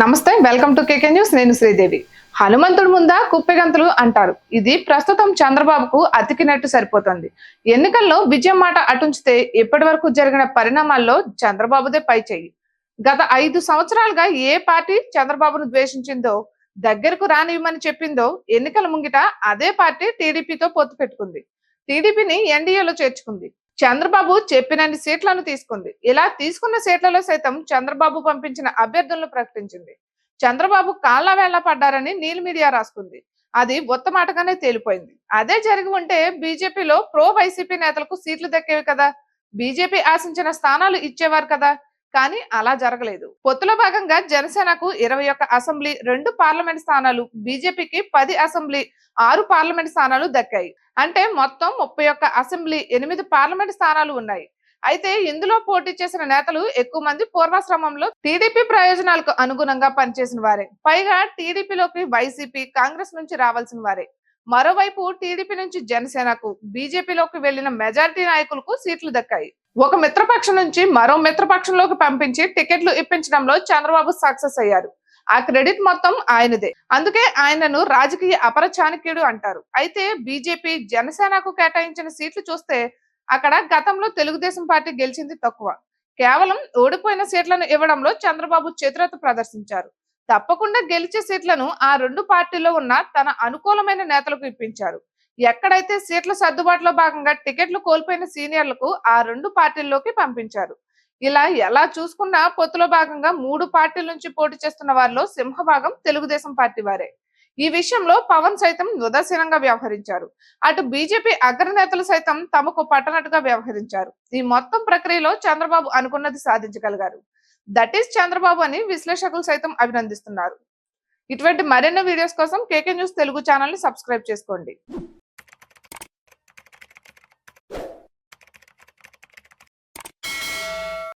నమస్తే welcome to KK news. నేను శ్రీదేవి. హనుమంతుడు ముందా కుప్పెగంతులు అంటారు. ఇది ప్రస్తుతం చంద్రబాబుకు అతికినట్టు సరిపోతుంది. ఎన్నికల్లో విజయం మాట అటుంచితే ఇప్పటి వరకు జరిగిన పరిణామాల్లో చంద్రబాబుదే పై చెయ్యి. గత ఐదు సంవత్సరాలుగా ఏ పార్టీ చంద్రబాబును ద్వేషించిందో దగ్గరకు రానివ్వమని చెప్పిందో ఎన్నికల ముంగిట అదే పార్టీ టీడీపీతో పొత్తు పెట్టుకుంది. టీడీపీని ఎన్డీఏలో చేర్చుకుంది. చంద్రబాబు చెప్పినన్ని సీట్లను తీసుకుంది. ఇలా తీసుకున్న సీట్లలో సైతం చంద్రబాబు పంపించిన అభ్యర్థులను ప్రకటించింది. చంద్రబాబు కాళ్ళ వేళ్ళ పడ్డారని నీల్ మీడియా రాసుకుంది. అది ఉత్తమాటగానే తేలిపోయింది. అదే జరిగి ఉంటే బీజేపీలో ప్రో వైసీపీ నేతలకు సీట్లు దక్కేవి కదా. బీజేపీ ఆశించిన స్థానాలు ఇచ్చేవారు కదా. కానీ అలా జరగలేదు. పొత్తులో భాగంగా జనసేనకు ఇరవై ఒక్క అసెంబ్లీ రెండు పార్లమెంట్ స్థానాలు బీజేపీకి పది అసెంబ్లీ ఆరు పార్లమెంట్ స్థానాలు దక్కాయి. అంటే మొత్తం ముప్పై ఒక్క అసెంబ్లీ ఎనిమిది పార్లమెంట్ స్థానాలు ఉన్నాయి. అయితే ఇందులో పోటీ చేసిన నేతలు ఎక్కువ మంది పూర్వాశ్రమంలో టీడీపీ ప్రయోజనాలకు అనుగుణంగా పనిచేసిన వారే. పైగా టీడీపీలోకి వైసీపీ కాంగ్రెస్ నుంచి రావాల్సిన వారే. మరోవైపు టీడీపీ నుంచి జనసేనకు బీజేపీలోకి వెళ్ళిన మెజారిటీ నాయకులకు సీట్లు దక్కాయి. ఒక మిత్రపక్షం నుంచి మరో మిత్రపక్షంలోకి పంపించి టికెట్లు ఇప్పించడంలో చంద్రబాబు సక్సెస్ అయ్యారు. ఆ క్రెడిట్ మొత్తం ఆయనదే. అందుకే ఆయనను రాజకీయ అపర చాణక్యుడు అంటారు. అయితే బీజేపీ జనసేనకు కేటాయించిన సీట్లు చూస్తే అక్కడ గతంలో తెలుగుదేశం పార్టీ గెలిచింది తక్కువ. కేవలం ఓడిపోయిన సీట్లను ఇవ్వడంలో చంద్రబాబు చతురత ప్రదర్శించారు. తప్పకుండా గెలిచే సీట్లను ఆ రెండు పార్టీల్లో ఉన్న తన అనుకూలమైన నేతలకు ఇప్పించారు. ఎక్కడైతే సీట్ల సర్దుబాటులో భాగంగా టికెట్లు కోల్పోయిన సీనియర్లకు ఆ రెండు పార్టీల్లోకి పంపించారు. ఇలా ఎలా చూసుకున్నా పొత్తులో భాగంగా మూడు పార్టీల నుంచి పోటీ చేస్తున్న వారిలో సింహభాగం తెలుగుదేశం పార్టీ వారే. ఈ విషయంలో పవన్ సైతం ఉదాసీనంగా వ్యవహరించారు. అటు బీజేపీ అగ్రనేతలు సైతం తమకు పట్టనట్టుగా వ్యవహరించారు. ఈ మొత్తం ప్రక్రియలో చంద్రబాబు అనుకున్నది సాధించగలిగారు. దట్ ఈస్ చంద్రబాబు అని విశ్లేషకులు సైతం అభినందిస్తున్నారు. ఇటువంటి మరెన్నో వీడియోస్ కోసం కేకే న్యూస్ తెలుగు ఛానల్ని సబ్స్క్రైబ్ చేసుకోండి.